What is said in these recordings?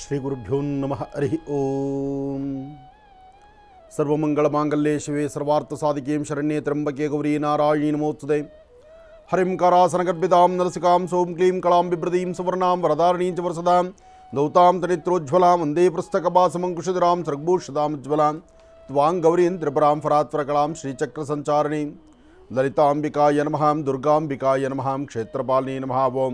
श्रीगुरुभ्यो नम, हरि ॐ सर्वमङ्गलमाङ्गल्ये शिवे सर्वार्थसाधिकीं शरण्ये त्र्यंबके गौरी नारायणी नमोत्सुते हरिं करासनगर्भितां, नरसिकां सों क्लीं, कलां बिभ्रतीं, सुवर्णां, वरदारणीं च वरसदां, दौतां वंदे वंदे पुस्तकपासमङ्कुशधरां सर्गभूषदामुज्ज्वलां त्वां गौरीं, त्रिपुरां फरात्वरकलां, श्रीचक्रसञ्चारिणीं, ललिताम्बिकाय नमः, दुर्गाम्बिकाय नमः, क्षेत्रपालिनी नमः ओं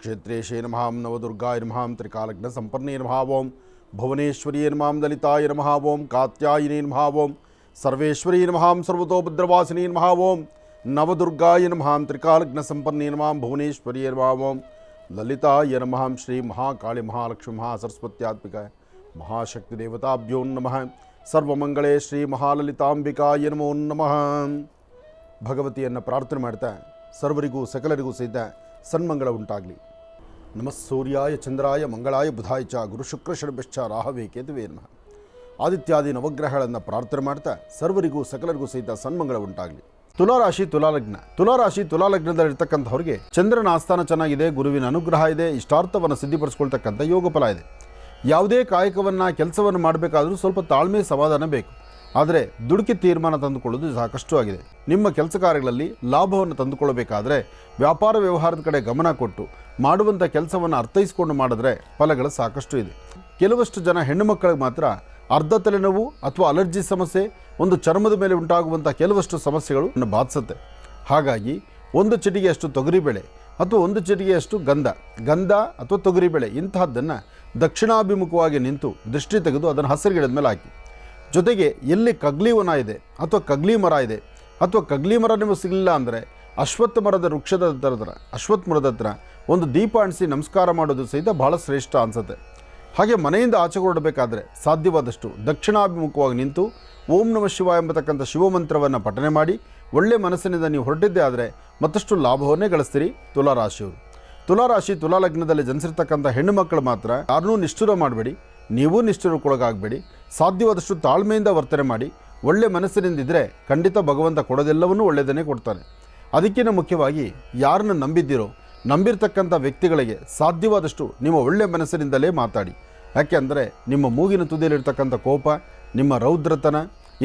ಕ್ಷೇತ್ರೇಶೇ ನಮಃ, ನವದುರ್ಗಾಯ ನಮಃ, ತ್ರಿಕಾಲಗ್ನ ಸಂಪನ್ನೇ ನಮಃ, ಓಂ. ಭುವನೇಶ್ವರಿಯೇ ನಮಃ, ಲಲಿತಾಯ ನಮಃ, ಓಂ. ಕಾತ್ಯಾಯಿನೇ ನಮಃ, ಓಂ. ಸರ್ವೇಶ್ವರೀ ನಮಃ ಸರ್ವತೋಭದ್ರವಾಸಿನಿ ನಮಃ, ಓಂ. ನವದುರ್ಗಾಯ ನಮಃ, ತ್ರಿಕಾಲಗ್ನ ಸಂಪನ್ನೇ ನಮಃ, ಭುವನೇಶ್ವರಿಯೇ ನಮಃ, ಓಂ. ಲಲಿತಾಯ ನಮಃ, ಶ್ರೀ ಮಹಾಕಾಳಿ ಮಹಾಲಕ್ಷ್ಮಿ ಮಹಾ ಸರಸ್ವತ್ಯಾತ್ಮಿಕ ಮಹಾಶಕ್ತಿ ದೇವತಾಭ್ಯೋ ನಮಃ. ಸರ್ವಮಂಗಳೇ ಶ್ರೀ ಮಹಾಲಲಿತಾಂಬಿಕಾಯ ನಮೋ ನಮಃ. ಭಗವತಿಯನ್ನು ಪ್ರಾರ್ಥನೆ ಮಾಡ್ತಾ, ಸರ್ವರಿಗೂ ಸಕಲರಿಗೂ ಸಹಿತ ಸನ್ಮಂಗಳ ಉಂಟಾಗಲಿ. ನಮಃ ಸೂರ್ಯಾಯ ಚಂದ್ರಾಯ ಮಂಗಳಾಯ ಬುಧಾಯ ಚ ಗುರು ಶುಕ್ರ ಷಡ್ಭಶ್ಚ ರಾಹವೇ ಕೇತುವೇ ನಮಃ. ಆದಿತ್ಯಾದಿ ನವಗ್ರಹಗಳನ್ನು ಪ್ರಾರ್ಥನೆ ಮಾಡ್ತಾ ಸರ್ವರಿಗೂ ಸಕಲರಿಗೂ ಸಹಿತ ಸನ್ಮಂಗಳ ಉಂಟಾಗಲಿ. ತುಲಾರಾಶಿ ತುಲಾಲಗ್ನ. ತುಲಾರಾಶಿ ತುಲಾಲಗ್ನದಲ್ಲಿರ್ತಕ್ಕಂಥವ್ರಿಗೆ ಚಂದ್ರನ ಆಸ್ಥಾನ ಚೆನ್ನಾಗಿದೆ, ಗುರುವಿನ ಅನುಗ್ರಹ ಇದೆ, ಇಷ್ಟಾರ್ಥವನ್ನು ಸಿದ್ಧಿಪಡಿಸ್ಕೊಳ್ತಕ್ಕಂಥ ಯೋಗ ಫಲ ಇದೆ. ಯಾವುದೇ ಕಾಯಕವನ್ನು, ಕೆಲಸವನ್ನು ಮಾಡಬೇಕಾದರೂ ಸ್ವಲ್ಪ ತಾಳ್ಮೆ, ಸಮಾಧಾನ ಬೇಕು. ಆದರೆ ದುಡುಕಿ ತೀರ್ಮಾನ ತಂದುಕೊಳ್ಳೋದು ಸಾಕಷ್ಟು ಆಗಿದೆ. ನಿಮ್ಮ ಕೆಲಸ ಕಾರ್ಯಗಳಲ್ಲಿ ಲಾಭವನ್ನು ತಂದುಕೊಳ್ಳಬೇಕಾದರೆ ವ್ಯಾಪಾರ ವ್ಯವಹಾರದ ಕಡೆ ಗಮನ ಕೊಟ್ಟು ಮಾಡುವಂಥ ಕೆಲಸವನ್ನು ಅರ್ಥೈಸಿಕೊಂಡು ಮಾಡಿದ್ರೆ ಫಲಗಳು ಸಾಕಷ್ಟು ಇದೆ. ಕೆಲವಷ್ಟು ಜನ ಹೆಣ್ಣು ಮಕ್ಕಳಿಗೆ ಮಾತ್ರ ಅರ್ಧ ತಲೆನೋವು ಅಥವಾ ಅಲರ್ಜಿ ಸಮಸ್ಯೆ, ಒಂದು ಚರ್ಮದ ಮೇಲೆ ಉಂಟಾಗುವಂಥ ಕೆಲವಷ್ಟು ಸಮಸ್ಯೆಗಳು ಬಾಧಿಸುತ್ತೆ. ಹಾಗಾಗಿ ಒಂದು ಚಿಟಿಗೆಯಷ್ಟು ತೊಗರಿಬೇಳೆ ಅಥವಾ ಒಂದು ಚಿಟಿಗೆಯಷ್ಟು ಗಂಧ ಗಂಧ ಅಥವಾ ತೊಗರಿಬೇಳೆ ಇಂತಹದ್ದನ್ನು ದಕ್ಷಿಣಾಭಿಮುಖವಾಗಿ ನಿಂತು ದೃಷ್ಟಿ ತೆಗೆದು ಅದನ್ನು ಹಸಿರು ಗಿಡದ ಮೇಲೆ ಹಾಕಿ. ಜೊತೆಗೆ ಎಲ್ಲಿ ಕಗ್ಲಿ ವನ ಇದೆ ಅಥವಾ ಕಗ್ಲಿ ಮರ ಇದೆ ಅಥವಾ ಕಗ್ಲಿ ಮರ ನಿಮಗೆ ಸಿಗಲಿಲ್ಲ ಅಂದರೆ ಅಶ್ವತ್ಥ ಮರದ ವೃಕ್ಷದ ಹತ್ರ ಅಶ್ವತ್ಥ ಮರದ ಹತ್ರ ಒಂದು ದೀಪ ಅಣಿಸಿ ನಮಸ್ಕಾರ ಮಾಡೋದು ಸಹಿತ ಬಹಳ ಶ್ರೇಷ್ಠ ಅನಿಸುತ್ತೆ. ಹಾಗೆ ಮನೆಯಿಂದ ಆಚೆ ಹೊರಡಬೇಕಾದ್ರೆ ಸಾಧ್ಯವಾದಷ್ಟು ದಕ್ಷಿಣಾಭಿಮುಖವಾಗಿ ನಿಂತು ಓಂ ನಮ ಶಿವ ಎಂಬತಕ್ಕಂಥ ಶಿವಮಂತ್ರವನ್ನು ಪಠನೆ ಮಾಡಿ ಒಳ್ಳೆ ಮನಸ್ಸಿನಿಂದ ನೀವು ಹೊರಟಿದ್ದೇ ಆದರೆ ಮತ್ತಷ್ಟು ಲಾಭವನ್ನೇ ಗಳಿಸ್ತೀರಿ ತುಲಾರಾಶಿಯವರು. ತುಲಾರಾಶಿ ತುಲಾಲಗ್ನದಲ್ಲಿ ಜನಿಸಿರ್ತಕ್ಕಂಥ ಹೆಣ್ಣು ಮಕ್ಕಳು ಮಾತ್ರ ಯಾರನ್ನೂ ನಿಷ್ಠುರ ಮಾಡಬೇಡಿ, ನೀವು ನಿಷ್ಠುರಕ್ಕೊಳಗಾಗಬೇಡಿ. ಸಾಧ್ಯವಾದಷ್ಟು ತಾಳ್ಮೆಯಿಂದ ವರ್ತನೆ ಮಾಡಿ ಒಳ್ಳೆ ಮನಸ್ಸಿನಿಂದಿದ್ದರೆ ಖಂಡಿತ ಭಗವಂತ ಕೊಡೋದೆಲ್ಲವನ್ನೂ ಒಳ್ಳೆಯದನ್ನೇ ಕೊಡ್ತಾನೆ. ಅದಕ್ಕಿಂತ ಮುಖ್ಯವಾಗಿ ಯಾರನ್ನು ನಂಬಿದ್ದೀರೋ, ನಂಬಿರ್ತಕ್ಕಂಥ ವ್ಯಕ್ತಿಗಳಿಗೆ ಸಾಧ್ಯವಾದಷ್ಟು ನಿಮ್ಮ ಒಳ್ಳೆ ಮನಸ್ಸಿನಿಂದಲೇ ಮಾತಾಡಿ. ಯಾಕೆಂದರೆ ನಿಮ್ಮ ಮೂಗಿನ ತುದಿಯಲ್ಲಿರ್ತಕ್ಕಂಥ ಕೋಪ, ನಿಮ್ಮ ರೌದ್ರತನ,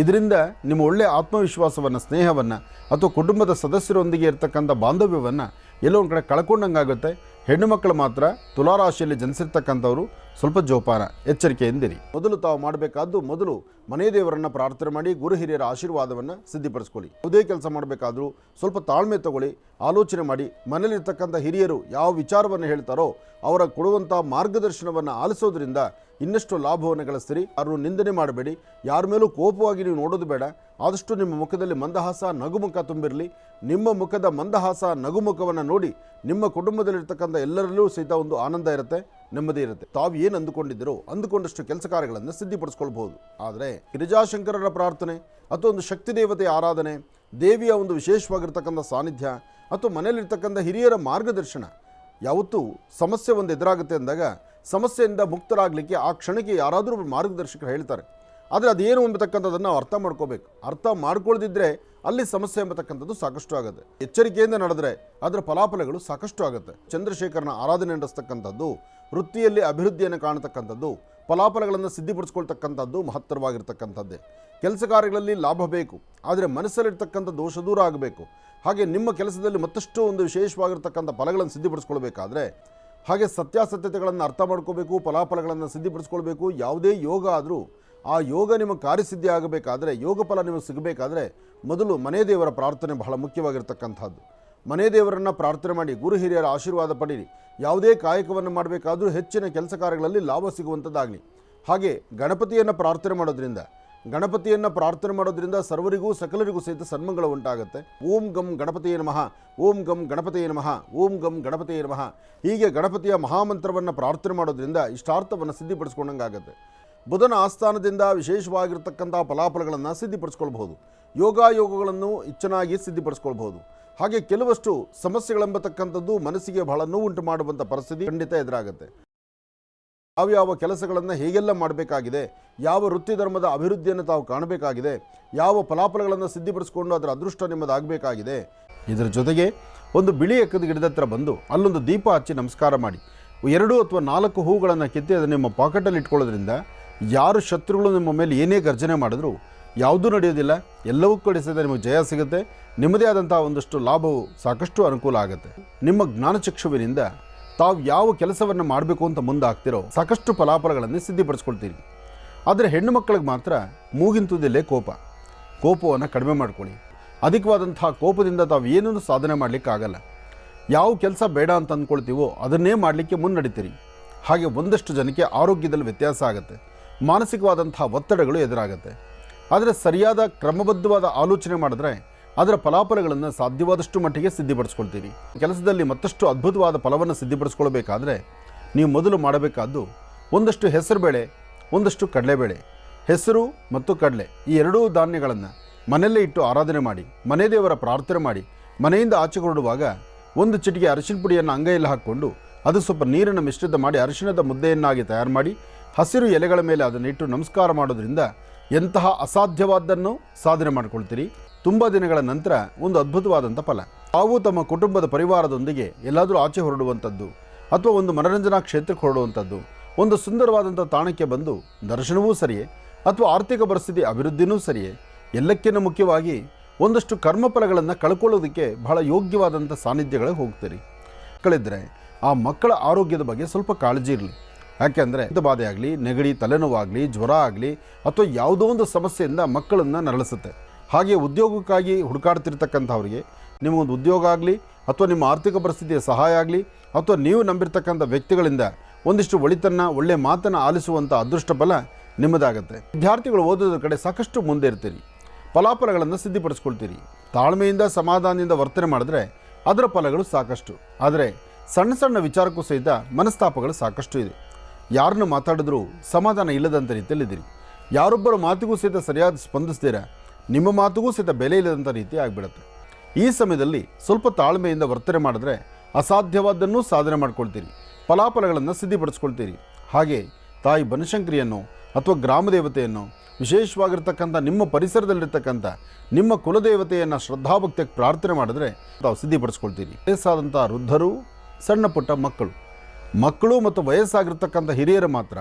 ಇದರಿಂದ ನಿಮ್ಮ ಒಳ್ಳೆಯ ಆತ್ಮವಿಶ್ವಾಸವನ್ನು, ಸ್ನೇಹವನ್ನು ಅಥವಾ ಕುಟುಂಬದ ಸದಸ್ಯರೊಂದಿಗೆ ಇರತಕ್ಕಂಥ ಬಾಂಧವ್ಯವನ್ನು ಎಲ್ಲೋ ಒಂದು ಕಡೆ ಕಳ್ಕೊಂಡಂಗಾಗುತ್ತೆ. ಹೆಣ್ಣು ಮಕ್ಕಳು ಮಾತ್ರ ತುಲಾರಾಶಿಯಲ್ಲಿ ಜನಿಸಿರ್ತಕ್ಕಂಥವರು ಸ್ವಲ್ಪ ಜೋಪಾನ, ಎಚ್ಚರಿಕೆಯಿಂದಿರಿ. ಮೊದಲು ತಾವು ಮಾಡಬೇಕಾದ್ದು ಮೊದಲು ಮನೆ ದೇವರನ್ನು ಪ್ರಾರ್ಥನೆ ಮಾಡಿ ಗುರು ಹಿರಿಯರ ಆಶೀರ್ವಾದವನ್ನು ಸಿದ್ಧಿಪಡಿಸ್ಕೊಳ್ಳಿ. ಯಾವುದೇ ಕೆಲಸ ಮಾಡಬೇಕಾದ್ರೂ ಸ್ವಲ್ಪ ತಾಳ್ಮೆ ತಗೊಳ್ಳಿ, ಆಲೋಚನೆ ಮಾಡಿ, ಮನೆಯಲ್ಲಿರ್ತಕ್ಕಂಥ ಹಿರಿಯರು ಯಾವ ವಿಚಾರವನ್ನು ಹೇಳ್ತಾರೋ ಅವರ ಕೊಡುವಂಥ ಮಾರ್ಗದರ್ಶನವನ್ನು ಆಲಿಸೋದ್ರಿಂದ ಇನ್ನಷ್ಟು ಲಾಭವನ್ನು ಗಳಿಸ್ತೀರಿ. ಅವರನ್ನು ನಿಂದನೆ ಮಾಡಬೇಡಿ. ಯಾರ ಮೇಲೂ ಕೋಪವಾಗಿ ನೀವು ನೋಡೋದು ಬೇಡ. ಆದಷ್ಟು ನಿಮ್ಮ ಮುಖದಲ್ಲಿ ಮಂದಹಾಸ, ನಗುಮುಖ ತುಂಬಿರಲಿ. ನಿಮ್ಮ ಮುಖದ ಮಂದಹಾಸ, ನಗುಮುಖವನ್ನು ನೋಡಿ ನಿಮ್ಮ ಕುಟುಂಬದಲ್ಲಿರ್ತಕ್ಕಂಥ ಎಲ್ಲರಲ್ಲೂ ಸಹಿತ ಒಂದು ಆನಂದ ಇರುತ್ತೆ, ನೆಮ್ಮದಿ ಇರುತ್ತೆ. ತಾವು ಏನು ಅಂದುಕೊಂಡಿದ್ದೀರೋ ಅಂದುಕೊಂಡಷ್ಟು ಕೆಲಸ ಕಾರ್ಯಗಳನ್ನು ಸಿದ್ಧಿಪಡಿಸ್ಕೊಳ್ಬಹುದು. ಆದರೆ ಗಿರಿಜಾಶಂಕರರ ಪ್ರಾರ್ಥನೆ ಅಥವಾ ಒಂದು ಶಕ್ತಿ ದೇವತೆಯ ಆರಾಧನೆ, ದೇವಿಯ ಒಂದು ವಿಶೇಷವಾಗಿರ್ತಕ್ಕಂಥ ಸಾನ್ನಿಧ್ಯ ಅಥವಾ ಮನೆಯಲ್ಲಿರ್ತಕ್ಕಂಥ ಹಿರಿಯರ ಮಾರ್ಗದರ್ಶನ ಯಾವತ್ತೂ ಸಮಸ್ಯೆ ಒಂದು ಎದುರಾಗುತ್ತೆ ಅಂದಾಗ ಸಮಸ್ಯೆಯಿಂದ ಮುಕ್ತರಾಗಲಿಕ್ಕೆ ಆ ಕ್ಷಣಕ್ಕೆ ಯಾರಾದರೂ ಮಾರ್ಗದರ್ಶಕರು ಹೇಳ್ತಾರೆ. ಆದರೆ ಅದೇನು ಎಂಬತಕ್ಕಂಥದ್ದನ್ನು ನಾವು ಅರ್ಥ ಮಾಡ್ಕೋಬೇಕು. ಅರ್ಥ ಮಾಡ್ಕೊಳ್ದಿದ್ರೆ ಅಲ್ಲಿ ಸಮಸ್ಯೆ ಎಂಬತಕ್ಕಂಥದ್ದು ಸಾಕಷ್ಟು ಆಗುತ್ತೆ. ಎಚ್ಚರಿಕೆಯಿಂದ ನಡೆದರೆ ಅದರ ಫಲಾಫಲಗಳು ಸಾಕಷ್ಟು ಆಗುತ್ತೆ. ಚಂದ್ರಶೇಖರನ ಆರಾಧನೆ ನಡೆಸ್ತಕ್ಕಂಥದ್ದು, ವೃತ್ತಿಯಲ್ಲಿ ಅಭಿವೃದ್ಧಿಯನ್ನು ಕಾಣತಕ್ಕಂಥದ್ದು, ಫಲಾಫಲಗಳನ್ನು ಸಿದ್ಧಿಪಡಿಸ್ಕೊಳ್ತಕ್ಕಂಥದ್ದು ಮಹತ್ತರವಾಗಿರ್ತಕ್ಕಂಥದ್ದೇ. ಕೆಲಸ ಕಾರ್ಯಗಳಲ್ಲಿ ಲಾಭ ಬೇಕು, ಆದರೆ ಮನಸ್ಸಲ್ಲಿರ್ತಕ್ಕಂಥ ದೋಷ ದೂರ ಆಗಬೇಕು. ಹಾಗೆ ನಿಮ್ಮ ಕೆಲಸದಲ್ಲಿ ಮತ್ತಷ್ಟು ಒಂದು ವಿಶೇಷವಾಗಿರ್ತಕ್ಕಂಥ ಫಲಗಳನ್ನು ಸಿದ್ಧಿಪಡಿಸ್ಕೊಳ್ಬೇಕಾದ್ರೆ, ಹಾಗೆ ಸತ್ಯಾಸತ್ಯತೆಗಳನ್ನು ಅರ್ಥ ಮಾಡ್ಕೋಬೇಕು, ಫಲಾಫಲಗಳನ್ನು ಸಿದ್ಧಿಪಡಿಸ್ಕೊಳ್ಬೇಕು, ಯಾವುದೇ ಯೋಗ ಆದರೂ ಆ ಯೋಗ ನಿಮಗೆ ಕಾರ್ಯಸಿದ್ಧಿ ಆಗಬೇಕಾದ್ರೆ ಯೋಗ ಫಲ ನಿಮಗೆ ಸಿಗಬೇಕಾದ್ರೆ ಮೊದಲು ಮನೆ ದೇವರ ಪ್ರಾರ್ಥನೆ ಬಹಳ ಮುಖ್ಯವಾಗಿರ್ತಕ್ಕಂಥದ್ದು. ಮನೆ ದೇವರನ್ನು ಪ್ರಾರ್ಥನೆ ಮಾಡಿ, ಗುರು ಹಿರಿಯರ ಆಶೀರ್ವಾದ ಪಡೀರಿ. ಯಾವುದೇ ಕಾಯಕವನ್ನು ಮಾಡಬೇಕಾದರೂ ಹೆಚ್ಚಿನ ಕೆಲಸ ಕಾರ್ಯಗಳಲ್ಲಿ ಲಾಭ ಸಿಗುವಂಥದ್ದಾಗಲಿ. ಹಾಗೆ ಗಣಪತಿಯನ್ನು ಪ್ರಾರ್ಥನೆ ಮಾಡೋದ್ರಿಂದ, ಗಣಪತಿಯನ್ನು ಪ್ರಾರ್ಥನೆ ಮಾಡೋದ್ರಿಂದ ಸರ್ವರಿಗೂ ಸಕಲರಿಗೂ ಸಹಿತ ಸನ್ಮಂಗಳ ಉಂಟಾಗುತ್ತೆ. ಓಂ ಗಂ ಗಣಪತಿಯೇ ನಮಃ, ಓಂ ಗಂ ಗಣಪತಿಯೇ ನಮಃ, ಓಂ ಗಂ ಗಣಪತಿಯೇ ನಮಃ. ಹೀಗೆ ಗಣಪತಿಯ ಮಹಾಮಂತ್ರವನ್ನು ಪ್ರಾರ್ಥನೆ ಮಾಡೋದ್ರಿಂದ ಇಷ್ಟಾರ್ಥವನ್ನು ಸಿದ್ಧಿಪಡಿಸ್ಕೊಂಡಂಗಾಗತ್ತೆ. ಬುಧನ ಆಸ್ಥಾನದಿಂದ ವಿಶೇಷವಾಗಿರ್ತಕ್ಕಂಥ ಫಲಾಫಲಗಳನ್ನು ಸಿದ್ಧಿಪಡಿಸ್ಕೊಳ್ಬಹುದು. ಯೋಗಾಯೋಗಗಳನ್ನು ಹೆಚ್ಚನಾಗಿ ಸಿದ್ಧಿಪಡಿಸ್ಕೊಳ್ಬಹುದು. ಹಾಗೆ ಕೆಲವಷ್ಟು ಸಮಸ್ಯೆಗಳೆಂಬತಕ್ಕಂಥದ್ದು ಮನಸ್ಸಿಗೆ ಬಹಳ ನೋವುಂಟು ಮಾಡುವಂಥ ಪರಿಸ್ಥಿತಿ ಖಂಡಿತ ಎದುರಾಗುತ್ತೆ. ಯಾವ್ಯಾವ ಕೆಲಸಗಳನ್ನು ಹೇಗೆಲ್ಲ ಮಾಡಬೇಕಾಗಿದೆ, ಯಾವ ವೃತ್ತಿ ಧರ್ಮದ ಅಭಿವೃದ್ಧಿಯನ್ನು ತಾವು ಕಾಣಬೇಕಾಗಿದೆ, ಯಾವ ಫಲಾಫಲಗಳನ್ನು ಸಿದ್ಧಿಪಡಿಸಿಕೊಂಡು ಅದರ ಅದೃಷ್ಟ ನಿಮ್ಮದಾಗಬೇಕಾಗಿದೆ. ಇದರ ಜೊತೆಗೆ ಒಂದು ಬಿಳಿ ಎಕ್ಕದ ಗಿಡದ ಹತ್ರ ಬಂದು ಅಲ್ಲೊಂದು ದೀಪ ಹಚ್ಚಿ ನಮಸ್ಕಾರ ಮಾಡಿ. ಎರಡು ಅಥವಾ ನಾಲ್ಕು ಹೂಗಳನ್ನು ಕೆತ್ತಿ ಅದನ್ನು ನಿಮ್ಮ ಪಾಕೆಟಲ್ಲಿ ಇಟ್ಕೊಳ್ಳೋದ್ರಿಂದ ಯಾರು ಶತ್ರುಗಳು ನಿಮ್ಮ ಮೇಲೆ ಏನೇ ಗರ್ಜನೆ ಮಾಡಿದ್ರು ಯಾವುದೂ ನಡೆಯೋದಿಲ್ಲ, ಎಲ್ಲವೂ ಕಡಿಸಿದ ನಿಮಗೆ ಜಯ ಸಿಗುತ್ತೆ. ನಿಮ್ಮದೇ ಆದಂಥ ಒಂದಷ್ಟು ಲಾಭವು ಸಾಕಷ್ಟು ಅನುಕೂಲ ಆಗುತ್ತೆ. ನಿಮ್ಮ ಜ್ಞಾನಚಕ್ಷುವಿನಿಂದ ತಾವು ಯಾವ ಕೆಲಸವನ್ನು ಮಾಡಬೇಕು ಅಂತ ಮುಂದೆ ಆಗ್ತಿರೋ ಸಾಕಷ್ಟು ಫಲಾಫಲಗಳನ್ನು ಸಿದ್ಧಿಪಡಿಸ್ಕೊಳ್ತೀರಿ. ಆದರೆ ಹೆಣ್ಣು ಮಕ್ಕಳಿಗೆ ಮಾತ್ರ ಮೂಗಿಂತುದಿಲ್ಲೇ ಕೋಪ. ಕೋಪವನ್ನು ಕಡಿಮೆ ಮಾಡ್ಕೊಳ್ಳಿ. ಅಧಿಕವಾದಂತಹ ಕೋಪದಿಂದ ತಾವು ಏನೂ ಸಾಧನೆ ಮಾಡಲಿಕ್ಕಾಗಲ್ಲ ಯಾವ ಕೆಲಸ ಬೇಡ ಅಂತ ಅಂದ್ಕೊಳ್ತೀವೋ ಅದನ್ನೇ ಮಾಡಲಿಕ್ಕೆ ಮುನ್ನಡಿತೀರಿ. ಹಾಗೆ ಒಂದಷ್ಟು ಜನಕ್ಕೆ ಆರೋಗ್ಯದಲ್ಲಿ ವ್ಯತ್ಯಾಸ ಆಗುತ್ತೆ. ಮಾನಸಿಕವಾದಂತಹ ಒತ್ತಡಗಳು ಎದುರಾಗುತ್ತೆ. ಆದರೆ ಸರಿಯಾದ ಕ್ರಮಬದ್ಧವಾದ ಆಲೋಚನೆ ಮಾಡಿದ್ರೆ ಅದರ ಫಲಾಫಲಗಳನ್ನು ಸಾಧ್ಯವಾದಷ್ಟು ಮಟ್ಟಿಗೆ ಸಿದ್ಧಿಪಡಿಸ್ಕೊಳ್ತೀರಿ ಕೆಲಸದಲ್ಲಿ ಮತ್ತಷ್ಟು ಅದ್ಭುತವಾದ ಫಲವನ್ನು ಸಿದ್ಧಿಪಡಿಸ್ಕೊಳ್ಬೇಕಾದ್ರೆ ನೀವು ಮೊದಲು ಮಾಡಬೇಕಾದ್ದು ಒಂದಷ್ಟು ಹೆಸರು ಬೇಳೆ, ಒಂದಷ್ಟು ಕಡಲೆಬೇಳೆ ಹೆಸರು ಮತ್ತು ಕಡಲೆ ಈ ಎರಡೂ ಧಾನ್ಯಗಳನ್ನು ಮನೆಯಲ್ಲೇ ಇಟ್ಟು ಆರಾಧನೆ ಮಾಡಿ, ಮನೆ ದೇವರ ಪ್ರಾರ್ಥನೆ ಮಾಡಿ, ಮನೆಯಿಂದ ಆಚೆ ಹೊರಡುವಾಗ ಒಂದು ಚಿಟಿಕೆ ಅರಿಶಿನ ಪುಡಿಯನ್ನು ಅಂಗೈಯಲ್ಲಿ ಹಾಕ್ಕೊಂಡು ಅದು ಸ್ವಲ್ಪ ನೀರನ್ನು ಮಿಶ್ರಿತ ಮಾಡಿ ಅರಿಶಿಣದ ಮುದ್ದೆಯನ್ನಾಗಿ ತಯಾರು ಮಾಡಿ ಹಸಿರು ಎಲೆಗಳ ಮೇಲೆ ಅದನ್ನು ಇಟ್ಟು ನಮಸ್ಕಾರ ಮಾಡೋದ್ರಿಂದ ಎಂತಹ ಅಸಾಧ್ಯವಾದ್ದನ್ನು ಸಾಧನೆ ಮಾಡ್ಕೊಳ್ತೀರಿ? ತುಂಬ ದಿನಗಳ ನಂತರ ಒಂದು ಅದ್ಭುತವಾದಂಥ ಫಲ. ತಾವು ತಮ್ಮ ಕುಟುಂಬದ ಪರಿವಾರದೊಂದಿಗೆ ಎಲ್ಲಾದರೂ ಆಚೆ ಹೊರಡುವಂಥದ್ದು ಅಥವಾ ಒಂದು ಮನರಂಜನಾ ಕ್ಷೇತ್ರಕ್ಕೆ ಹೊರಡುವಂಥದ್ದು ಒಂದು ಸುಂದರವಾದಂಥ ತಾಣಕ್ಕೆ ಬಂದು ದರ್ಶನವೂ ಸರಿಯೇ ಅಥವಾ ಆರ್ಥಿಕ ಪರಿಸ್ಥಿತಿ ಅಭಿವೃದ್ಧಿನೂ ಸರಿಯೇ? ಎಲ್ಲಕ್ಕಿಂತ ಮುಖ್ಯವಾಗಿ ಒಂದಷ್ಟು ಕರ್ಮಫಲಗಳನ್ನು ಕಳ್ಕೊಳ್ಳೋದಕ್ಕೆ ಬಹಳ ಯೋಗ್ಯವಾದಂಥ ಸಾನ್ನಿಧ್ಯಗಳಿಗೆ ಹೋಗ್ತೀರಿ. ಮಕ್ಕಳಿದ್ದರೆ ಆ ಮಕ್ಕಳ ಆರೋಗ್ಯದ ಬಗ್ಗೆ ಸ್ವಲ್ಪ ಕಾಳಜಿ ಇರಲಿ. ಯಾಕೆಂದರೆ ಬಾಧೆ ಆಗಲಿ, ನೆಗಡಿ, ತಲೆನೋವಾಗಲಿ, ಜ್ವರ ಆಗಲಿ ಅಥವಾ ಯಾವುದೋ ಒಂದು ಸಮಸ್ಯೆಯಿಂದ ಮಕ್ಕಳನ್ನು ನರಳಿಸುತ್ತೆ. ಹಾಗೆ ಉದ್ಯೋಗಕ್ಕಾಗಿ ಹುಡುಕಾಡ್ತಿರ್ತಕ್ಕಂಥವ್ರಿಗೆ ನಿಮಗೊಂದು ಉದ್ಯೋಗ ಆಗಲಿ ಅಥವಾ ನಿಮ್ಮ ಆರ್ಥಿಕ ಪರಿಸ್ಥಿತಿಯ ಸಹಾಯ ಆಗಲಿ ಅಥವಾ ನೀವು ನಂಬಿರ್ತಕ್ಕಂಥ ವ್ಯಕ್ತಿಗಳಿಂದ ಒಂದಿಷ್ಟು ಒಳಿತನ್ನ ಒಳ್ಳೆಯ ಮಾತನ್ನು ಆಲಿಸುವಂಥ ಅದೃಷ್ಟ ಬಲ ನಿಮ್ಮದಾಗತ್ತೆ. ವಿದ್ಯಾರ್ಥಿಗಳು ಓದೋದ್ರ ಕಡೆ ಸಾಕಷ್ಟು ಮುಂದೆ ಇರ್ತೀರಿ. ಫಲಾಫಲಗಳನ್ನು ಸಿದ್ಧಿಪಡಿಸ್ಕೊಳ್ತೀರಿ. ತಾಳ್ಮೆಯಿಂದ, ಸಮಾಧಾನದಿಂದ ವರ್ತನೆ ಮಾಡಿದ್ರೆ ಅದರ ಫಲಗಳು ಸಾಕಷ್ಟು. ಆದರೆ ಸಣ್ಣ ಸಣ್ಣ ವಿಚಾರಕ್ಕೂ ಸಹಿತ ಮನಸ್ತಾಪಗಳು ಸಾಕಷ್ಟು ಇದೆ. ಯಾರನ್ನು ಮಾತಾಡಿದ್ರೂ ಸಮಾಧಾನ ಇಲ್ಲದಂಥ ರೀತಿಯಲ್ಲಿದ್ದೀರಿ. ಯಾರೊಬ್ಬರ ಮಾತಿಗೂ ಸಹಿತ ಸರಿಯಾದ ಸ್ಪಂದಿಸ್ತೀರ, ನಿಮ್ಮ ಮಾತಿಗೂ ಸಹಿತ ಬೆಲೆ ಇಲ್ಲದಂಥ ರೀತಿ ಆಗಿಬಿಡುತ್ತೆ. ಈ ಸಮಯದಲ್ಲಿ ಸ್ವಲ್ಪ ತಾಳ್ಮೆಯಿಂದ ವರ್ತನೆ ಮಾಡಿದ್ರೆ ಅಸಾಧ್ಯವಾದನ್ನು ಸಾಧನೆ ಮಾಡ್ಕೊಳ್ತೀರಿ, ಫಲಾಫಲಗಳನ್ನು ಸಿದ್ಧಿಪಡಿಸ್ಕೊಳ್ತೀರಿ. ಹಾಗೆ ತಾಯಿ ಬನಶಂಕರಿಯನ್ನು ಅಥವಾ ಗ್ರಾಮ ದೇವತೆಯನ್ನು, ವಿಶೇಷವಾಗಿರ್ತಕ್ಕಂಥ ನಿಮ್ಮ ಪರಿಸರದಲ್ಲಿರ್ತಕ್ಕಂಥ ನಿಮ್ಮ ಕುಲದೇವತೆಯನ್ನು ಶ್ರದ್ಧಾಭಕ್ತಿಯಾಗಿ ಪ್ರಾರ್ಥನೆ ಮಾಡಿದ್ರೆ ತಾವು ಸಿದ್ಧಿಪಡಿಸ್ಕೊಳ್ತೀರಿ. ವಯಸ್ಸಾದಂಥ ವೃದ್ಧರು, ಸಣ್ಣ ಪುಟ್ಟ ಮಕ್ಕಳು ಮಕ್ಕಳು ಮತ್ತು ವಯಸ್ಸಾಗಿರ್ತಕ್ಕಂಥ ಹಿರಿಯರು ಮಾತ್ರ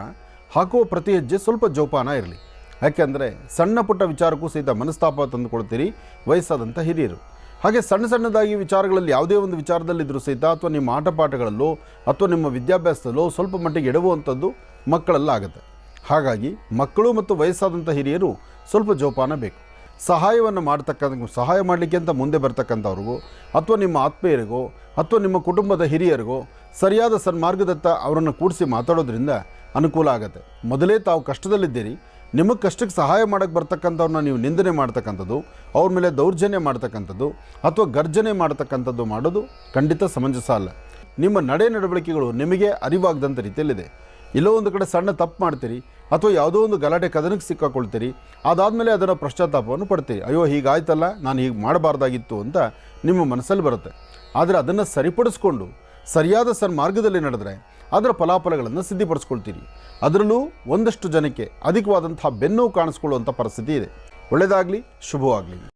ಹಾಕುವ ಪ್ರತಿ ಹೆಜ್ಜೆ ಸ್ವಲ್ಪ ಜೋಪಾನ ಇರಲಿ. ಯಾಕೆಂದರೆ ಸಣ್ಣ ಪುಟ್ಟ ವಿಚಾರಕ್ಕೂ ಸಹಿತ ಮನಸ್ತಾಪ ತಂದುಕೊಳ್ತೀರಿ ವಯಸ್ಸಾದಂಥ ಹಿರಿಯರು. ಹಾಗೆ ಸಣ್ಣ ಸಣ್ಣದಾಗಿ ವಿಚಾರಗಳಲ್ಲಿ ಯಾವುದೇ ಒಂದು ವಿಚಾರದಲ್ಲಿದ್ದರೂ ಸಹಿತ ಅಥವಾ ನಿಮ್ಮ ಆಟಪಾಠಗಳಲ್ಲೋ ಅಥವಾ ನಿಮ್ಮ ವಿದ್ಯಾಭ್ಯಾಸದಲ್ಲೋ ಸ್ವಲ್ಪ ಮಟ್ಟಿಗೆ ಎಡವುವಂಥದ್ದು ಮಕ್ಕಳಲ್ಲಾಗುತ್ತೆ. ಹಾಗಾಗಿ ಮಕ್ಕಳು ಮತ್ತು ವಯಸ್ಸಾದಂಥ ಹಿರಿಯರು ಸ್ವಲ್ಪ ಜೋಪಾನ ಬೇಕು. ಸಹಾಯವನ್ನು ಮಾಡ್ತಕ್ಕಂಥ, ಸಹಾಯ ಮಾಡಲಿಕ್ಕೆ ಅಂತ ಮುಂದೆ ಬರ್ತಕ್ಕಂಥವ್ರಿಗೂ, ಅಥವಾ ನಿಮ್ಮ ಆತ್ಮೀಯರಿಗೋ, ಅಥವಾ ನಿಮ್ಮ ಕುಟುಂಬದ ಹಿರಿಯರಿಗೋ ಸರಿಯಾದ ಸನ್ಮಾರ್ಗದತ್ತ ಅವರನ್ನು ಕೂಡಿಸಿ ಮಾತಾಡೋದ್ರಿಂದ ಅನುಕೂಲ ಆಗುತ್ತೆ. ಮೊದಲೇ ತಾವು ಕಷ್ಟದಲ್ಲಿದ್ದೀರಿ. ನಿಮಗೆ ಕಷ್ಟಕ್ಕೆ ಸಹಾಯ ಮಾಡೋಕ್ಕೆ ಬರ್ತಕ್ಕಂಥವ್ರನ್ನ ನೀವು ನಿಂದನೆ ಮಾಡ್ತಕ್ಕಂಥದ್ದು, ಅವ್ರ ಮೇಲೆ ದೌರ್ಜನ್ಯ ಮಾಡ್ತಕ್ಕಂಥದ್ದು, ಅಥವಾ ಗರ್ಜನೆ ಮಾಡ್ತಕ್ಕಂಥದ್ದು ಮಾಡೋದು ಖಂಡಿತ ಸಮಂಜಸ ಅಲ್ಲ. ನಿಮ್ಮ ನಡೆ ನಡವಳಿಕೆಗಳು ನಿಮಗೆ ಅರಿವಾಗದಂಥ ರೀತಿಯಲ್ಲಿದೆ. ಎಲ್ಲೋ ಒಂದು ಕಡೆ ಸಣ್ಣ ತಪ್ಪು ಮಾಡ್ತೀರಿ ಅಥವಾ ಯಾವುದೋ ಒಂದು ಗಲಾಟೆ ಕದನಕ್ಕೆ ಸಿಕ್ಕಾಕೊಳ್ತೀರಿ. ಅದಾದಮೇಲೆ ಅದರ ಪಶ್ಚಾತ್ತಾಪವನ್ನು ಪಡ್ತೀರಿ. ಅಯ್ಯೋ, ಹೀಗಾಯ್ತಲ್ಲ, ನಾನು ಹೀಗೆ ಮಾಡಬಾರ್ದಾಗಿತ್ತು ಅಂತ ನಿಮ್ಮ ಮನಸ್ಸಲ್ಲಿ ಬರುತ್ತೆ. ಆದರೆ ಅದನ್ನು ಸರಿಪಡಿಸ್ಕೊಂಡು, ಸರಿಯಾದ ಸನ್ಮಾರ್ಗದಲ್ಲಿ ನಡೆದರೆ ಅದರ ಫಲಾಫಲಗಳನ್ನು ಸಿದ್ಧಿಪಡಿಸ್ಕೊಳ್ತೀರಿ. ಅದರಲ್ಲೂ ಒಂದಷ್ಟು ಜನಕ್ಕೆ ಅಧಿಕವಾದಂತಹ ಬೆನ್ನೋವು ಕಾಣಿಸ್ಕೊಳ್ಳುವಂಥ ಪರಿಸ್ಥಿತಿ ಇದೆ. ಒಳ್ಳೆಯದಾಗಲಿ, ಶುಭವಾಗಲಿ.